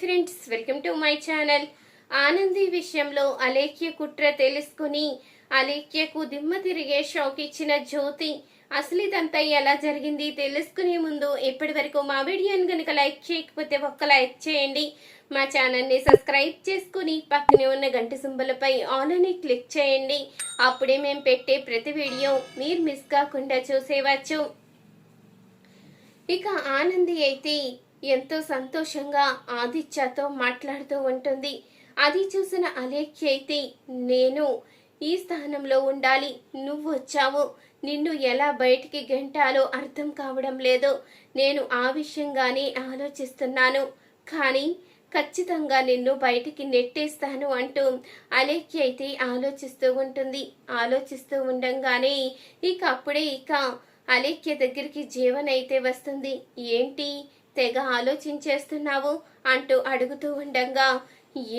Friends welcome to my channel. Anandi విషయంలో అలేఖ్య కుట్ర తెలుసుకుని అలేఖ్యకు దిమ్మ తిరిగే షాక్ ఇచ్చిన జ్యోతి అసలు ఇదంతా ఎలా జరిగింది? తెలుసుకునే ముందు ఇప్పటి వరకు మా వీడియోని కనుక లైక్ చేయకపోతే ఒక్క లైక్ చేయండి. మా ఛానల్ని సబ్స్క్రైబ్ చేసుకుని పక్కనే ఉన్న గంట సింబలపై ఆల్ అని క్లిక్ చేయండి. అప్పుడే మేము పెట్టే ప్రతి వీడియో మీరు మిస్ కాకుండా చూసేవచ్చు ఇక ఆనంది అయితే ఎంతో సంతోషంగా ఆదిత్యతో మాట్లాడుతూ ఉంటుంది. అది చూసిన అలేఖ్య అయితే నేను ఈ స్థానంలో ఉండాలి. నువ్వు వచ్చావు. నిన్ను ఎలా బయటికి గెంటాలో అర్థం కావడం లేదు. నేను ఆ విషయంగానే ఆలోచిస్తున్నాను. కానీ ఖచ్చితంగా నిన్ను బయటికి నెట్టేస్తాను అంటూ అలేఖ్య అయితే ఆలోచిస్తూ ఉంటుంది. ఆలోచిస్తూ ఉండంగానే ఇక అప్పుడే ఇక అలేఖ్య దగ్గరికి జీవన్ అయితే వస్తుంది. ఏంటి? తెగ ఆలోచించేస్తున్నావు అంటూ అడుగుతూ ఉండంగా.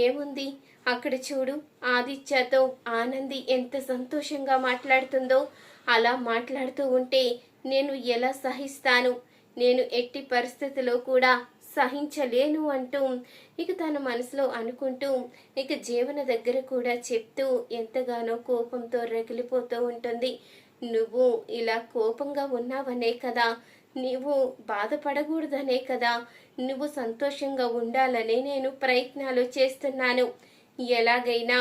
ఏముంది? అక్కడ చూడు ఆదిత్యతో ఆనంది ఎంత సంతోషంగా మాట్లాడుతుందో. అలా మాట్లాడుతూ ఉంటే నేను ఎలా సహిస్తాను? నేను ఎట్టి పరిస్థితిలో కూడా సహించలేను అంటూ ఇక తన మనసులో అనుకుంటూ ఇక జీవన దగ్గర కూడా చెప్తూ ఎంతగానో కోపంతో రగిలిపోతూ ఉంటుంది. నువ్వు ఇలా కోపంగా ఉన్నావనే కదా. నీవు బాధపడకూడదనే కదా. నువ్వు సంతోషంగా ఉండాలని నేను ప్రయత్నాలు చేస్తున్నాను. ఎలాగైనా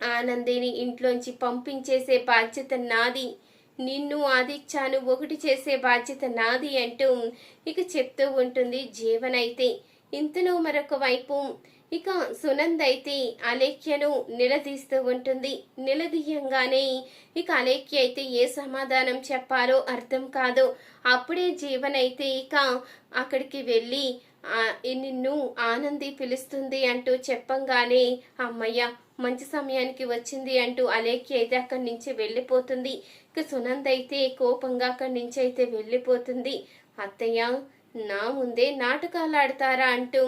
ఆనందిని ఇంట్లోంచి పంపించేసే బాధ్యత నాది. నిన్ను ఆదిచ్చాను ఒకటి చేసే బాధ్యత నాది అంటూ ఇక చెప్తూ ఉంటుంది జీవనైతే. ఇంతలో మరొక వైపు ఇక సునంద్ అయితే అలేఖ్యను నిలదీస్తూ ఉంటుంది. నిలదీయంగానే ఇక అలేఖ్య అయితే ఏ సమాధానం చెప్పాలో అర్థం కాదు. అప్పుడే జీవన్ అయితే ఇక అక్కడికి వెళ్ళి నిన్ను ఆనంది పిలుస్తుంది అంటూ చెప్పంగానే అమ్మయ్య మంచి సమయానికి వచ్చింది అంటూ అలేఖ్య అయితే అక్కడి నుంచి వెళ్ళిపోతుంది. ఇక సునంద్ అయితే కోపంగా అక్కడి నుంచి అయితే వెళ్ళిపోతుంది. అత్తయ్య నా ముందే నాటకాలు ఆడతారా అంటూ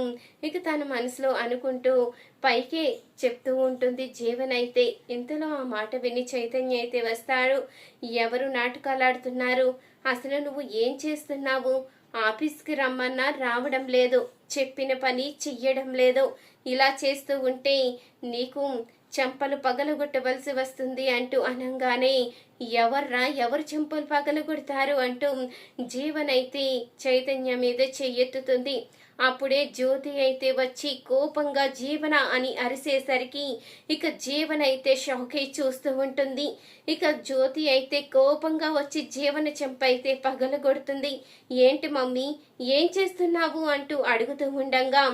ఇక తన మనసులో అనుకుంటూ పైకే చెప్తూ ఉంటుంది జీవన్ అయితే ఇంతలో ఆ మాట విని చైతన్య అయితే వస్తాడు. ఎవరు నాటకాలు ఆడుతున్నారు? అసలు నువ్వు ఏం చేస్తున్నావు? ఆఫీస్కి రమ్మన్నా రావడం లేదు. చెప్పిన పని చెయ్యడం లేదు. ఇలా చేస్తూ ఉంటే నీకు చెంపలు పగలగొట్టవలసి వస్తుంది అంటూ అనంగానే ఎవర్రా ఎవరు చెంపలు పగలగొడతారు అంటూ జీవనైతే చైతన్య మీద చెయ్యెత్తుతుంది. అప్పుడే జ్యోతి అయితే వచ్చి కోపంగా జీవన అని అరిసేసరికి ఇక జీవన అయితే చూస్తూ ఉంటుంది. ఇక జ్యోతి అయితే కోపంగా వచ్చి జీవన చెంప అయితే పగలగొడుతుంది. ఏంటి మమ్మీ ఏం చేస్తున్నావు అంటూ అడుగుతూ ఉండంగా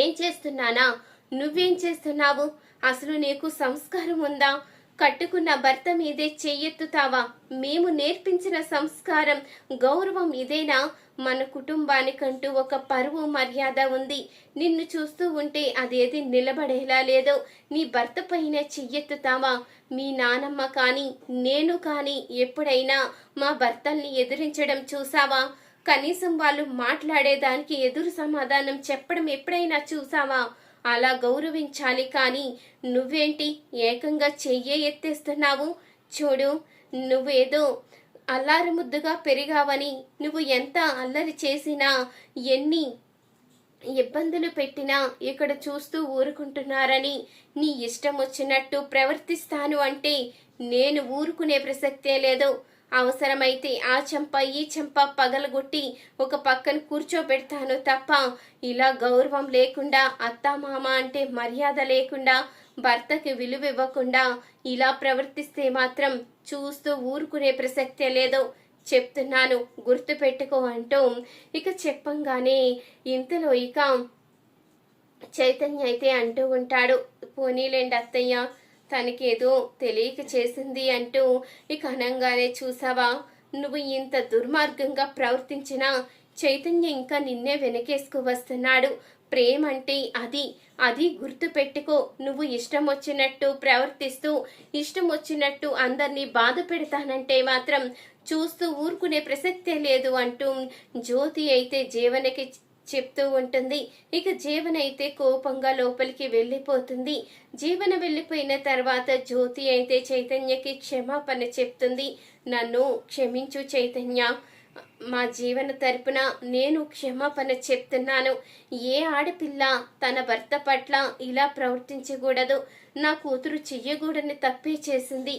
ఏం చేస్తున్నానా నువ్వేం చేస్తున్నావు? అసలు నీకు సంస్కారం ఉందా? కట్టుకున్న భర్త మీదే చెయ్యెత్తుతావా? మేము నేర్పించిన సంస్కారం గౌరవం ఇదేనా? మన కుటుంబానికంటూ ఒక పరువు మర్యాద ఉంది. నిన్ను చూస్తూ ఉంటే అదేది నిలబడేలా లేదో. నీ భర్త పైన చెయ్యెత్తుతావా? మీ నానమ్మ కానీ నేను కానీ ఎప్పుడైనా మా భర్తల్ని ఎదిరించడం చూసావా? కనీసం వాళ్ళు మాట్లాడేదానికి ఎదురు సమాధానం చెప్పడం ఎప్పుడైనా చూసావా? అలా గౌరవించాలి కానీ నువ్వేంటి ఏకంగా చెయ్యే ఎత్తేస్తున్నావు? చూడు నువ్వేదో అల్లారి ముద్దుగా పెరిగావని నువ్వు ఎంత అల్లరి చేసినా ఎన్ని ఇబ్బందులు పెట్టినా ఇక్కడ చూస్తూ ఊరుకుంటున్నారని నీ ఇష్టం వచ్చినట్టు ప్రవర్తిస్తాను అంటే నేను ఊరుకునే ప్రసక్తే లేదు. అవసరమైతే ఆ చెంప ఈ చెంప పగలగొట్టి ఒక పక్కన కూర్చోబెడతాను తప్ప ఇలా గౌరవం లేకుండా అత్తామామ అంటే మర్యాద లేకుండా భర్తకి విలువ ఇవ్వకుండా ఇలా ప్రవర్తిస్తే మాత్రం చూస్తూ ఊరుకునే ప్రసక్తే లేదు. చెప్తున్నాను గుర్తు పెట్టుకో అంటూ ఇక చెప్పంగానే ఇంతలో ఇక చైతన్య అయితే అంటూ ఉంటాడు పోనీలేండి అత్తయ్య తనకేదో తెలియక చేసింది అంటూ ఇక అనంగానే చూసావా? నువ్వు ఇంత దుర్మార్గంగా ప్రవర్తించినా చైతన్య ఇంకా నిన్నే వెనకేసుకు వస్తున్నాడు. ప్రేమ అంటే అది. అది గుర్తు పెట్టుకో నువ్వు ఇష్టం వచ్చినట్టు ప్రవర్తిస్తూ ఇష్టం వచ్చినట్టు అందరినీ బాధ పెడతానంటే మాత్రం చూస్తూ ఊరుకునే ప్రసక్తే లేదు అంటూ జ్యోతి అయితే జీవనకి చెప్తూ ఉంటుంది. ఇక జీవన అయితే కోపంగా లోపలికి వెళ్ళిపోతుంది. జీవన వెళ్ళిపోయిన తర్వాత జ్యోతి అయితే చైతన్యకి క్షమాపణ చెప్తుంది. నన్ను క్షమించు చైతన్య. మా జీవన తరపున నేను క్షమాపణ చెప్తున్నాను. ఏ ఆడపిల్ల తన భర్త పట్ల ఇలా ప్రవర్తించకూడదు? నా కూతురు చెయ్యకూడని తప్పే చేసింది.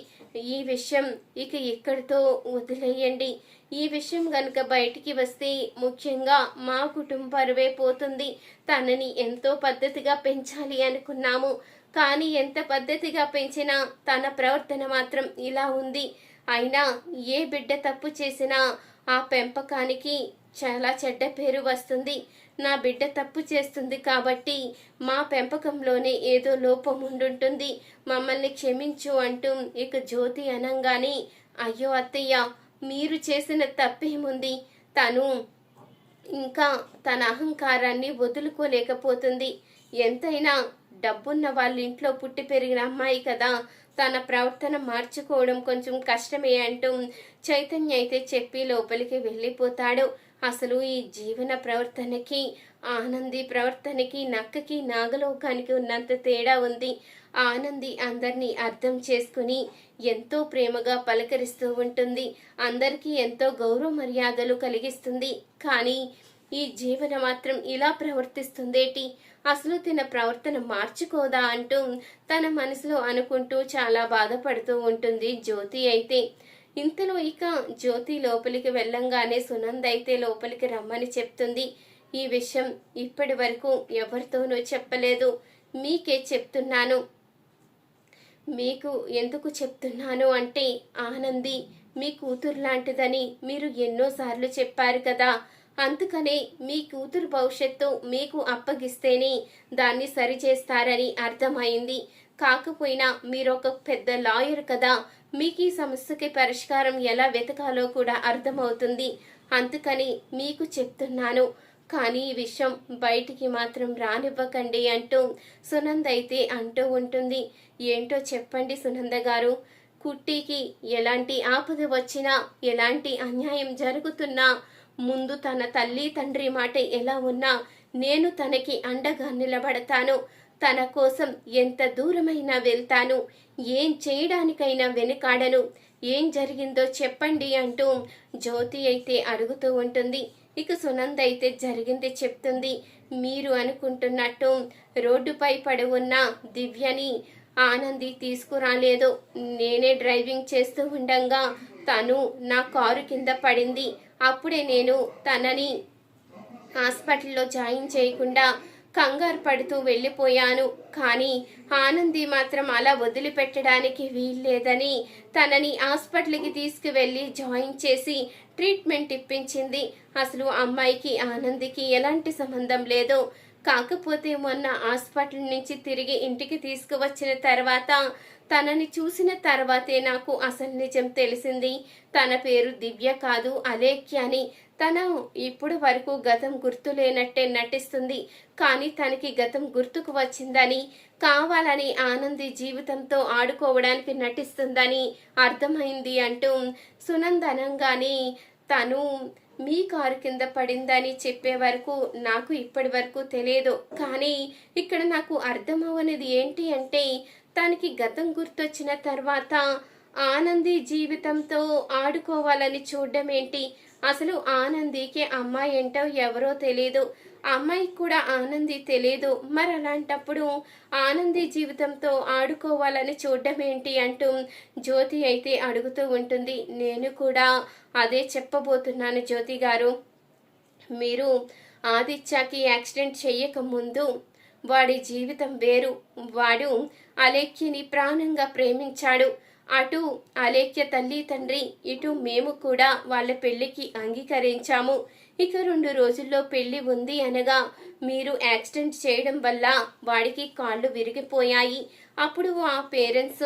ఈ విషయం ఇక ఇక్కడితో వదిలేయండి. ఈ విషయం గనుక బయటికి వస్తే ముఖ్యంగా మా కుటుంబరువే పోతుంది. తనని ఎంతో పద్ధతిగా పెంచాలి అనుకున్నాము. కానీ ఎంత పద్ధతిగా పెంచినా తన ప్రవర్తన మాత్రం ఇలా ఉంది. అయినా ఏ బిడ్డ తప్పు చేసినా ఆ పెంపకానికి చాలా చెడ్డ పేరు వస్తుంది. నా బిడ్డ తప్పు చేస్తుంది కాబట్టి మా పెంపకంలోనే ఏదో లోపం ఉండుంటుంది. మమ్మల్ని క్షమించు అంటూ ఇక జ్యోతి అనంగానే అయ్యో అత్తయ్య మీరు చేసిన తప్పేముంది? తను ఇంకా తన అహంకారాన్ని వదులుకోలేకపోతుంది. ఎంతైనా డబ్బున్న వాళ్ళ ఇంట్లో పుట్టి పెరిగిన అమ్మాయి కదా. తన ప్రవర్తన మార్చుకోవడం కొంచెం కష్టమే అంటూ చైతన్య అయితే చెప్పి లోపలికి వెళ్ళిపోతాడు. అసలు ఈ జీవన ప్రవర్తనకి ఆనంది ప్రవర్తనకి నక్కకి నాగలోకానికి ఉన్నంత తేడా ఉంది. ఆనంది అందరినీ అర్థం చేసుకుని ఎంతో ప్రేమగా పలకరిస్తూ ఉంటుంది. అందరికీ ఎంతో గౌరవ మర్యాదలు కలిగిస్తుంది. కానీ ఈ జీవన మాత్రం ఇలా ప్రవర్తిస్తుందేటి? అసలు తన ప్రవర్తన మార్చుకోదా అంటూ తన మనసులో అనుకుంటూ చాలా బాధపడుతూ ఉంటుంది జ్యోతి అయితే. ఇంతలో ఇక జ్యోతి లోపలికి వెళ్ళంగానే సునంద్ అయితే లోపలికి రమ్మని చెప్తుంది. ఈ విషయం ఇప్పటి వరకు ఎవరితోనూ చెప్పలేదు. మీకే చెప్తున్నాను. మీకు ఎందుకు చెప్తున్నాను అంటే ఆనంది మీ కూతురు లాంటిదని మీరు ఎన్నోసార్లు చెప్పారు కదా. అందుకనే మీ కూతురు భవిష్యత్తు మీకు అప్పగిస్తేనే దాన్ని సరిచేస్తారని అర్థమైంది. కాకపోయినా మీరొక పెద్ద లాయర్ కదా మీకు ఈ సమస్యకి పరిష్కారం ఎలా వెతకాలో కూడా అర్థమవుతుంది. అందుకని మీకు చెప్తున్నాను. కానీ ఈ విషయం బయటికి మాత్రం రానివ్వకండి అంటూ సునంద అయితే అంటూ ఉంటుంది. ఏంటో చెప్పండి సునంద గారు. కుట్టికి ఎలాంటి ఆపద వచ్చినా ఎలాంటి అన్యాయం జరుగుతున్నా ముందు తన తల్లి తండ్రి మాట ఎలా ఉన్నా నేను తనకి అండగా నిలబడతాను. తన కోసం ఎంత దూరమైనా వెళ్తాను. ఏం చేయడానికైనా వెనుకాడను. ఏం జరిగిందో చెప్పండి అంటూ జ్యోతి అయితే అడుగుతూ ఉంటుంది. ఇక సునంద అయితే జరిగింది చెప్తుంది. మీరు అనుకుంటున్నట్టు రోడ్డుపై పడి ఉన్న దివ్యని ఆనంది తీసుకురాలేదు. నేనే డ్రైవింగ్ చేస్తూ ఉండగా తను నా కారు కింద పడింది. అప్పుడే నేను తనని హాస్పిటల్లో జాయిన్ చేయకుండా కంగారు పడుతూ వెళ్ళిపోయాను. కానీ ఆనంది మాత్రం అలా వదిలిపెట్టడానికి వీల్లేదని తనని హాస్పిటల్కి తీసుకువెళ్ళి జాయిన్ చేసి ట్రీట్మెంట్ ఇప్పించింది. అసలు అమ్మాయికి ఆనందికి ఎలాంటి సంబంధం లేదు. కాకపోతే మొన్న హాస్పిటల్ నుంచి తిరిగి ఇంటికి తీసుకువచ్చిన తర్వాత తనని చూసిన తర్వాతే నాకు అసలు నిజం తెలిసింది. తన పేరు దివ్య కాదు అలేఖ్య అని. తను ఇప్పుడు వరకు గతం గుర్తు లేనట్టే నటిస్తుంది. కానీ తనకి గతం గుర్తుకు వచ్చిందని కావాలని ఆనంది జీవితంతో ఆడుకోవడానికి నటిస్తుందని అర్థమైంది అంటూ సునందనంగానే తను మీ కారు కింద పడిందని చెప్పే వరకు నాకు ఇప్పటి వరకు తెలియదు. కానీ ఇక్కడ నాకు అర్థమవనిది ఏంటి అంటే తనకి గతం గుర్తొచ్చిన తర్వాత ఆనంది జీవితంతో ఆడుకోవాలని చూడడం ఏంటి? అసలు ఆనందికి అమ్మాయి ఏంటో ఎవరో తెలియదు అమ్మాయికి కూడా ఆనంది తెలియదు మరి అలాంటప్పుడు ఆనంది జీవితంతో ఆడుకోవాలని చూడడం ఏంటి అంటూ జ్యోతి అయితే అడుగుతూ ఉంటుంది. నేను కూడా అదే చెప్పబోతున్నాను జ్యోతి గారు. మీరు ఆదిత్యకి యాక్సిడెంట్ చెయ్యక ముందు వాడి జీవితం వేరు. వాడు అలేఖ్యని ప్రాణంగా ప్రేమించాడు. అటు అలేఖ్య తల్లి తండ్రి ఇటు మేము కూడా వాళ్ళ పెళ్ళికి అంగీకరించాము. ఇక రెండు రోజుల్లో పెళ్ళి ఉంది అనగా మీరు యాక్సిడెంట్ చేయడం వల్ల వాడికి కాళ్ళు విరిగిపోయాయి. అప్పుడు ఆ పేరెంట్స్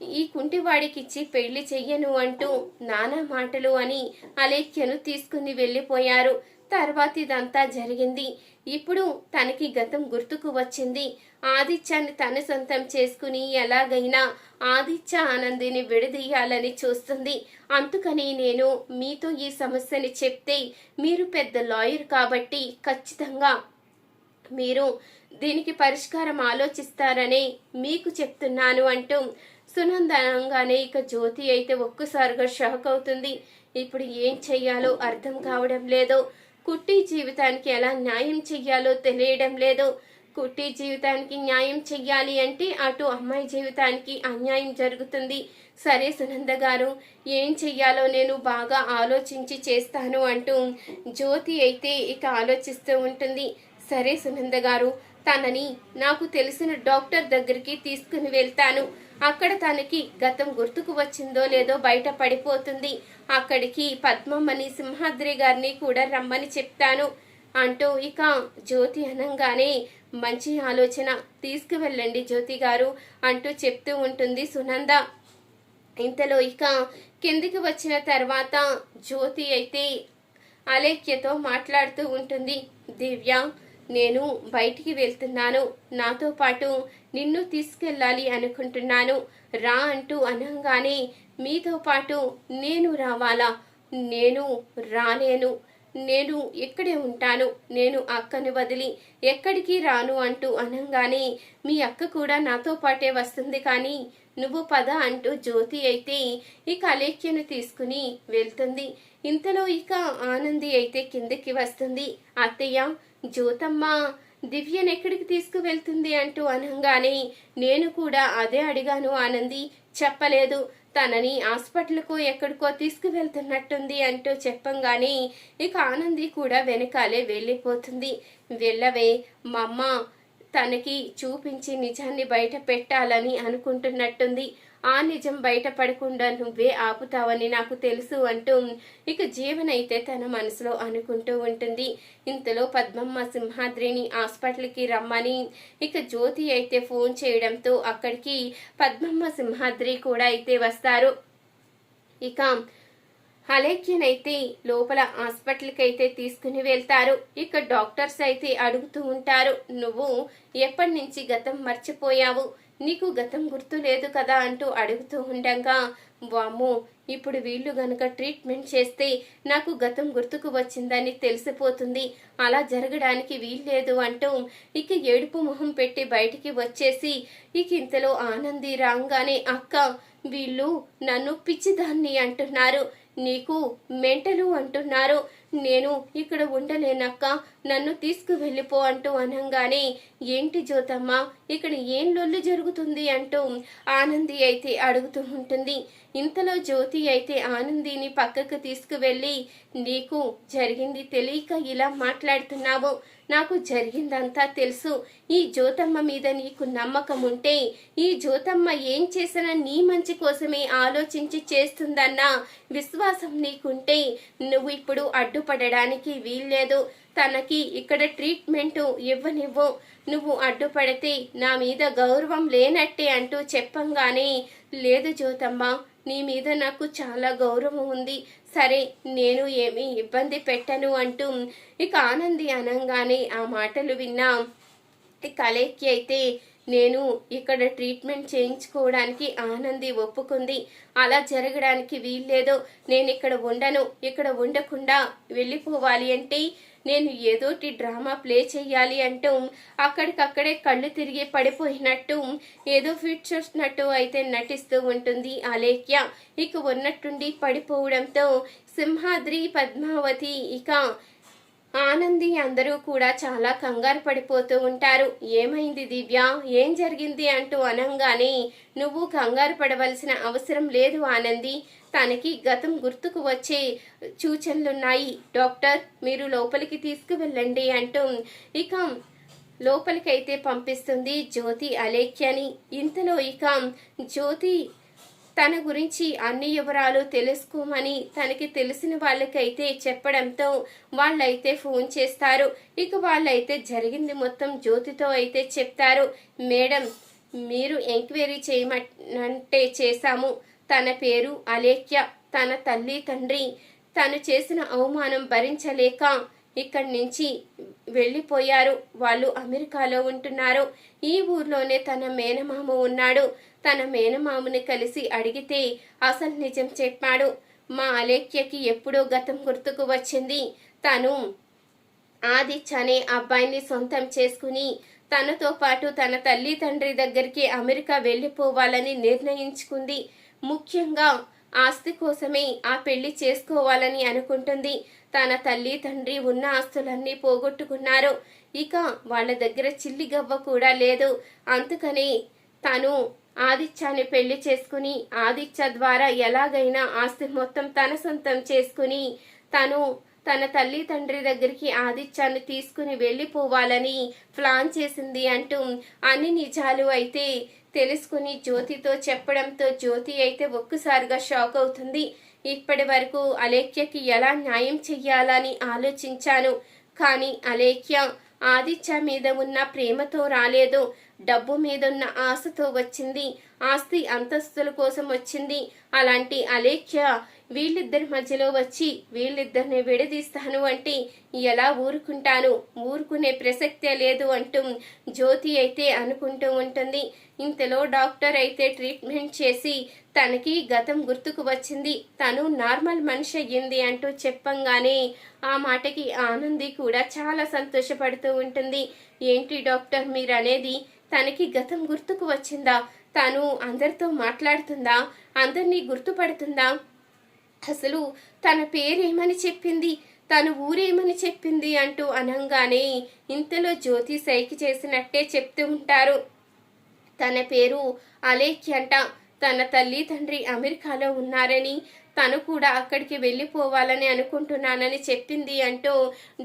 ఈ కుంటివాడికిచ్చి పెళ్ళి చెయ్యను అంటూ నానా మాటలు అని అలేఖ్యను తీసుకుని వెళ్ళిపోయారు. తర్వాత ఇదంతా జరిగింది. ఇప్పుడు తనకి గతం గుర్తుకు వచ్చింది. ఆదిత్యాన్ని తన సొంతం చేసుకుని ఎలాగైనా ఆదిత్య ఆనందిని విడదీయాలని చూస్తుంది. అందుకని నేను మీతో ఈ సమస్యని చెప్తే మీరు పెద్ద లాయర్ కాబట్టి ఖచ్చితంగా మీరు దీనికి పరిష్కారం ఆలోచిస్తారని మీకు చెప్తున్నాను అంటూ సునందనంగానే ఇక జ్యోతి అయితే ఒక్కసారిగా షాక్ అవుతుంది. ఇప్పుడు ఏం చెయ్యాలో అర్థం కావడం లేదు. కుట్టి జీవితానికి ఎలా న్యాయం చెయ్యాలో తెలియడం లేదు. కుట్టి జీవితానికి న్యాయం చెయ్యాలి అంటే అటు అమ్మాయి జీవితానికి అన్యాయం జరుగుతుంది. సరే సునంద గారు ఏం చెయ్యాలో నేను బాగా ఆలోచించి చేస్తాను అంటూ జ్యోతి అయితే ఇక ఆలోచిస్తూ ఉంటుంది. సరే సునంద గారు తనని నాకు తెలిసిన డాక్టర్ దగ్గరికి తీసుకుని వెళ్తాను. అక్కడ తనకి గతం గుర్తుకు వచ్చిందో లేదో బయట పడిపోతుంది. అక్కడికి పద్మమ్మని సింహాద్రి గారిని కూడా రమ్మని చెప్తాను. అంటూ ఇక జ్యోతి అనంగానే మంచి ఆలోచన తీసుకువెళ్ళండి జ్యోతి గారు అంటూ చెప్తూ ఉంటుంది సునంద. ఇంతలో ఇక కిందికి వచ్చిన తర్వాత జ్యోతి అయితే అలేఖ్యతో మాట్లాడుతూ ఉంటుంది దివ్య నేను బయటికి వెళ్తున్నాను. నాతో పాటు నిన్ను తీసుకెళ్ళాలి అనుకుంటున్నాను. రా అంటూ అనగానే మీతో పాటు నేను రావాలా? నేను రాలేను. నేను ఇక్కడే ఉంటాను. నేను అక్కని వదిలి ఎక్కడికి రాను అంటూ అనంగానే మీ అక్క కూడా నాతో పాటే వస్తుంది కానీ నువ్వు పద అంటూ జ్యోతి అయితే ఇక అలేఖ్యను తీసుకుని వెళ్తుంది. ఇంతలో ఇక ఆనంది అయితే కిందకి వస్తుంది. అత్తయ్య జ్యోతమ్మ దివ్యను ఎక్కడికి తీసుకువెళ్తుంది అంటూ అనగానే నేను కూడా అదే అడిగాను ఆనంది. చెప్పలేదు. తనని హాస్పిటల్కో ఎక్కడికో తీసుకువెళ్తున్నట్టుంది అంటూ చెప్పంగానే ఇక ఆనంది కూడా వెనకాలే వెళ్ళిపోతుంది. వెళ్ళవే మమ్మ తనకి చూపించి నిజాన్ని బయట పెట్టాలని అనుకుంటున్నట్టుంది. ఆ నిజం బయటపడకుండా నువ్వే ఆపుతావని నాకు తెలుసు అంటూ ఇక జీవనైతే తన మనసులో అనుకుంటూ ఉంటుంది. ఇంతలో పద్మమ్మ సింహాద్రిని హాస్పిటల్కి రమ్మని ఇక జ్యోతి అయితే ఫోన్ చేయడంతో అక్కడికి పద్మమ్మ సింహాద్రి కూడా అయితే వస్తారు. ఇక అలేఖ్యనైతే లోపల హాస్పిటల్కి అయితే తీసుకుని వెళ్తారు. ఇక డాక్టర్స్ అయితే అడుగుతూ ఉంటారు నువ్వు ఎప్పటి నుంచి గతం మర్చిపోయావు? నీకు గతం గుర్తు లేదు కదా అంటూ అడుగుతూ ఉండగా వాము ఇప్పుడు వీళ్ళు గనక ట్రీట్మెంట్ చేస్తే నాకు గతం గుర్తుకు వచ్చిందని తెలిసిపోతుంది. అలా జరగడానికి వీల్లేదు అంటూ ఇక ఏడుపు మొహం పెట్టి బయటికి వచ్చేసి ఇక ఇంతలో ఆనంది రాగానే అక్క వీళ్ళు నన్ను పిచ్చిదాన్ని అంటున్నారు. నీకు మెంటలు అంటున్నారు. నేను ఇక్కడ ఉండలేనక్క. నన్ను తీసుకువెళ్ళిపో అంటూ అనంగానే ఏంటి జ్యోతమ్మ ఇక్కడ ఏం లొల్లు జరుగుతుంది? అంటూ ఆనంది అయితే అడుగుతూ ఉంటుంది. ఇంతలో జ్యోతి అయితే ఆనందిని పక్కకు తీసుకువెళ్ళి నీకు జరిగింది తెలియక ఇలా మాట్లాడుతున్నావు. నాకు జరిగిందంతా తెలుసు. ఈ జ్యోతమ్మ మీద నీకు నమ్మకం ఉంటే ఈ జ్యోతమ్మ ఏం చేసినా నీ మంచి కోసమే ఆలోచించి చేస్తుందన్న విశ్వాసం నీకుంటే నువ్వు ఇప్పుడు అడ్డు అడ్డుపడడానికి వీల్లేదు. తనకి ఇక్కడ ట్రీట్మెంట్ ఇవ్వనివ్వు. నువ్వు అడ్డుపడితే నా మీద గౌరవం లేనట్టే అంటూ చెప్పంగానే లేదు జ్యోతమ్మ నీ మీద నాకు చాలా గౌరవం ఉంది. సరే నేను ఏమీ ఇబ్బంది పెట్టను అంటూ ఇక ఆనంది అనంగానే ఆ మాటలు విన్నా. ఇక అయితే నేను ఇక్కడ ట్రీట్మెంట్ చేయించుకోవడానికి ఆనంది ఒప్పుకుంది. అలా జరగడానికి వీల్లేదు. నేను ఇక్కడ ఉండను. ఇక్కడ ఉండకుండా వెళ్ళిపోవాలి అంటే నేను ఏదోటి డ్రామా ప్లే చేయాలి అంటూ అక్కడికక్కడే కళ్ళు తిరిగి పడిపోయినట్టు ఏదో ఫిట్ చూసినట్టు అయితే నటిస్తూ ఉంటుంది అలేఖ్య ఇక ఉన్నట్టుండి పడిపోవడంతో సింహాద్రి పద్మావతి ఇక ఆనంది అందరూ కూడా చాలా కంగారు పడిపోతూ ఉంటారు. ఏమైంది దివ్య? ఏం జరిగింది అంటూ అనంగానే నువ్వు కంగారు పడవలసిన అవసరం లేదు ఆనంది. తనకి గతం గుర్తుకు వచ్చే సూచనలున్నాయి. డాక్టర్ మీరు లోపలికి తీసుకువెళ్ళండి అంటూ ఇక లోపలికైతే పంపిస్తుంది జ్యోతి అలేఖ్యని. ఇంతలో ఇక జ్యోతి తన గురించి అన్ని వివరాలు తెలుసుకోమని తనకి తెలిసిన వాళ్ళకైతే చెప్పడంతో వాళ్ళైతే ఫోన్ చేస్తారు. ఇక వాళ్ళైతే జరిగింది మొత్తం జ్యోతితో అయితే చెప్తారు. మేడం మీరు ఎంక్వైరీ చేయమంటే చేశాము. తన పేరు అలేఖ్య. తన తల్లి తండ్రి. తను చేసిన అవమానం భరించలేక ఇక్కడి నుంచి వెళ్ళిపోయారు. వాళ్ళు అమెరికాలో ఉంటున్నారు. ఈ ఊర్లోనే తన మేనమామ ఉన్నాడు. తన మేనమామని కలిసి అడిగితే అసలు నిజం చెప్పాడు. మా అలేఖ్యకి ఎప్పుడో గతం గుర్తుకు వచ్చింది. తను ఆదిత్య అనే అబ్బాయిని సొంతం చేసుకుని తనతో పాటు తన తల్లి తండ్రి దగ్గరికి అమెరికా వెళ్ళిపోవాలని నిర్ణయించుకుంది. ముఖ్యంగా ఆస్తి కోసమే ఆ పెళ్ళి చేసుకోవాలని అనుకుంటుంది. తన తల్లి తండ్రి ఉన్న ఆస్తులన్నీ పోగొట్టుకున్నారు. ఇక వాళ్ళ దగ్గర చిల్లి గవ్వ కూడా లేదు. అందుకని తను ఆదిత్యాన్ని పెళ్ళి చేసుకుని ఆదిత్య ద్వారా ఎలాగైనా ఆస్తి మొత్తం తన సొంతం చేసుకుని తను తన తల్లి తండ్రి దగ్గరికి ఆదిత్యాన్ని తీసుకుని వెళ్ళిపోవాలని ప్లాన్ చేసింది అంటూ అన్ని నిజాలు అయితే తెలుసుకుని జ్యోతితో చెప్పడంతో జ్యోతి అయితే ఒక్కసారిగా షాక్ అవుతుంది. ఇప్పటి వరకు అలేఖ్యకి ఎలా న్యాయం చెయ్యాలని ఆలోచించాను. కానీ అలేఖ్య ఆదిత్య మీద ఉన్న ప్రేమతో రాలేదు. డబ్బు మీదున్న ఆశతో వచ్చింది. ఆస్తి అంతస్తుల కోసం వచ్చింది. అలాంటి అలేఖ్య వీళ్ళిద్దరి మధ్యలో వచ్చి వీళ్ళిద్దరిని విడదీస్తాను అంటే ఎలా ఊరుకుంటాను? ఊరుకునే ప్రసక్తే లేదు అంటూ జ్యోతి అయితే అనుకుంటూ ఉంటుంది. ఇంతలో డాక్టర్ అయితే ట్రీట్మెంట్ చేసి తనకి గతం గుర్తుకు వచ్చింది. తను నార్మల్ మనిషి అయ్యింది అంటూ చెప్పంగానే ఆ మాటకి ఆనంది కూడా చాలా సంతోషపడుతూ ఉంటుంది. ఏంటి డాక్టర్ మీరు అనేది తనకి గతం గుర్తుకు వచ్చిందా? తను అందరితో మాట్లాడుతుందా? అందరినీ గుర్తుపడుతుందా? అసలు తన పేరేమని చెప్పింది? తన ఊరేమని చెప్పింది అంటూ అనంగానే ఇంతలో జ్యోతి సైకి చేసినట్టే చెప్తూ ఉంటారు. తన పేరు అలేఖ్య అంట తన తల్లి తండ్రి అమెరికాలో ఉన్నారని తను కూడా అక్కడికి వెళ్ళిపోవాలని అనుకుంటున్నానని చెప్పింది అంటూ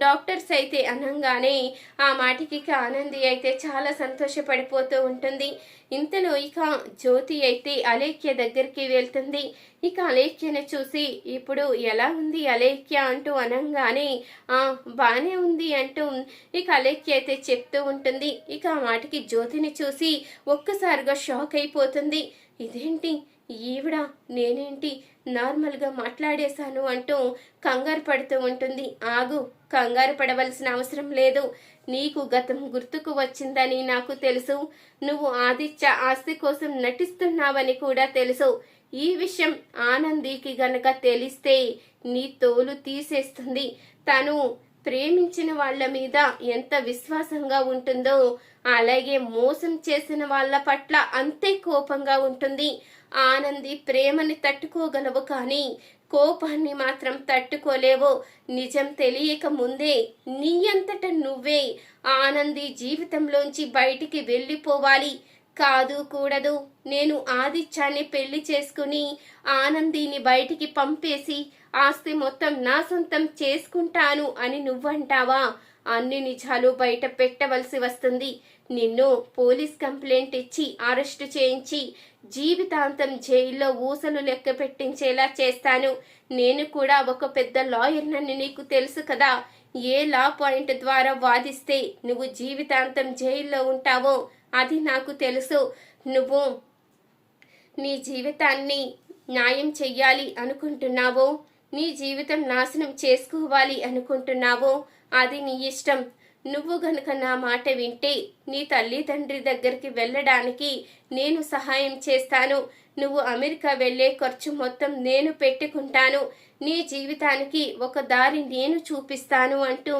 డాక్టర్స్ అయితే అనంగానే ఆ మాటికి ఆనంది అయితే చాలా సంతోషపడిపోతూ ఉంటుంది. ఇంతలో ఇక జ్యోతి అయితే అలేఖ్య దగ్గరికి వెళ్తుంది. ఇక అలేఖ్యను చూసి ఇప్పుడు ఎలా ఉంది అలేఖ్య? అంటూ అనంగానే ఆ బానే ఉంది అంటూ ఇక అలేఖ్య అయితే చెప్తూ ఉంటుంది. ఇక ఆ మాటకి జ్యోతిని చూసి ఒక్కసారిగా షాక్ అయిపోతుంది. ఇదేంటి? ఈవిడ నేనేంటి? నార్మల్గా మాట్లాడేశాను అంటూ కంగారు పడుతూ ఉంటుంది. ఆగు కంగారు పడవలసిన అవసరం లేదు. నీకు గతం గుర్తుకు వచ్చిందని నాకు తెలుసు. నువ్వు ఆదిత్య ఆస్తి కోసం నటిస్తున్నావని కూడా తెలుసు. ఈ విషయం ఆనందికి గనక తెలిస్తే నీ తోలు తీసేస్తుంది. తను ప్రేమించిన వాళ్ళ మీద ఎంత విశ్వాసంగా ఉంటుందో అలాగే మోసం చేసిన వాళ్ళ పట్ల అంతే కోపంగా ఉంటుంది. ఆనంది ప్రేమని తట్టుకోగలవు కానీ కోపాన్ని మాత్రం తట్టుకోలేవు. నిజం తెలియక ముందే నీ అంతట నువ్వే ఆనంది జీవితంలోంచి బయటికి వెళ్ళిపోవాలి. కాదు కూడదు. నేను ఆదిత్యాన్ని పెళ్ళి చేసుకుని ఆనందిని బయటికి పంపేసి ఆస్తి మొత్తం నా సొంతం చేసుకుంటాను అని నువ్వంటావా? అన్ని నిజాలు బయట పెట్టవలసి వస్తుంది. నిన్ను పోలీస్ కంప్లైంట్ ఇచ్చి అరెస్టు చేయించి జీవితాంతం జైల్లో ఊసలు లెక్క పెట్టించేలా చేస్తాను. నేను కూడా ఒక పెద్ద లాయర్నని నీకు తెలుసు కదా. ఏ లా పాయింట్ ద్వారా వాదిస్తే నువ్వు జీవితాంతం జైల్లో ఉంటావో అది నాకు తెలుసు. నువ్వు నీ జీవితాన్ని న్యాయం చెయ్యాలి అనుకుంటున్నావో నీ జీవితం నాశనం చేసుకోవాలి అనుకుంటున్నావో అది నీ ఇష్టం. నువ్వు గనుక నా మాట వింటే నీ తల్లి తండ్రి దగ్గరికి వెళ్ళడానికి నేను సహాయం చేస్తాను. నువ్వు అమెరికా వెళ్ళే ఖర్చు మొత్తం నేను పెట్టుకుంటాను. నీ జీవితానికి ఒక దారి నేను చూపిస్తాను అంటూ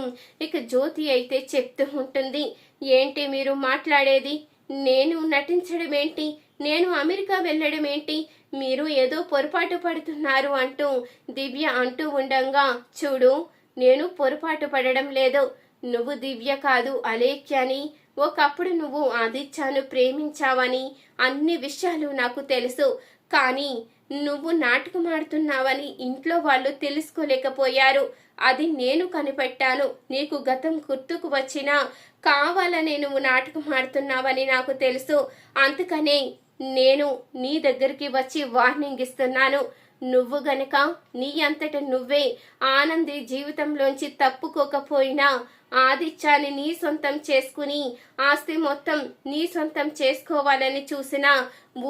ఇక జ్యోతి అయితే చెప్తూ ఉంటుంది. ఏంటి మీరు మాట్లాడేది? నేను నటించడం ఏంటి నేను అమెరికా వెళ్ళడం ఏంటి మీరు ఏదో పొరపాటు పడుతున్నారు అంటూ దివ్య అంటూ ఉండంగా చూడు నేను పొరపాటు పడడం లేదు. నువ్వు దివ్య కాదు అలేఖ్యని. ఒకప్పుడు నువ్వు ఆదిత్యాను ప్రేమించావని అన్ని విషయాలు నాకు తెలుసు. కానీ నువ్వు నాటకమాడుతున్నావని ఇంట్లో వాళ్ళు తెలుసుకోలేకపోయారు. అది నేను కనిపెట్టాను. నీకు గతం గుర్తుకు వచ్చినా కావాలనే నువ్వు నాటకం ఆడుతున్నావని నాకు తెలుసు. అందుకనే నేను నీ దగ్గరికి వచ్చి వార్నింగ్ ఇస్తున్నాను. నువ్వు గనక నీ అంతట నువ్వే ఆనంది జీవితంలోంచి తప్పుకోకపోయినా ఆదిత్యాన్ని నీ సొంతం చేసుకుని ఆస్తి మొత్తం నీ సొంతం చేసుకోవాలని చూసినా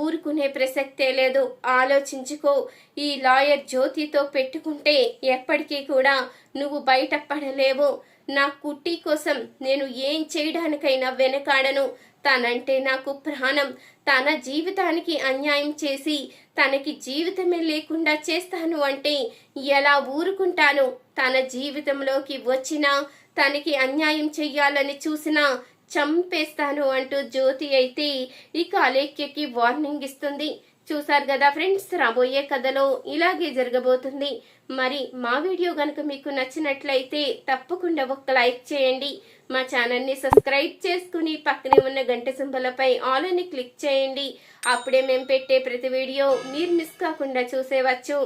ఊరుకునే ప్రసక్తే లేదు. ఆలోచించుకో ఈ లాయర్ జ్యోతితో పెట్టుకుంటే ఎప్పటికీ కూడా నువ్వు బయటపడలేవు. నా కుట్టి కోసం నేను ఏం చేయడానికైనా వెనకాడను. తనంటే నాకు ప్రాణం. తన జీవితానికి అన్యాయం చేసి తనకి జీవితమే లేకుండా చేస్తాను అంటే ఎలా ఊరుకుంటాను? తన జీవితంలోకి వచ్చినా తనకి అన్యాయం చెయ్యాలని చూసినా చంపేస్తాను అంటూ జ్యోతి అయితే ఇక అలేఖ్యకి వార్నింగ్ ఇస్తుంది. చూసారు కదా ఫ్రెండ్స్ రాబోయే కథలో ఇలాగే జరగబోతుంది. మరి మా వీడియో గనుక మీకు నచ్చినట్లయితే తప్పకుండా ఒక లైక్ చేయండి. మా ఛానల్ని సబ్స్క్రైబ్ చేసుకుని పక్కనే ఉన్న గంట సింబలపై ఆల్ అని క్లిక్ చేయండి. అప్పుడే మేము పెట్టే ప్రతి వీడియో మీరు మిస్ కాకుండా చూసేవచ్చు.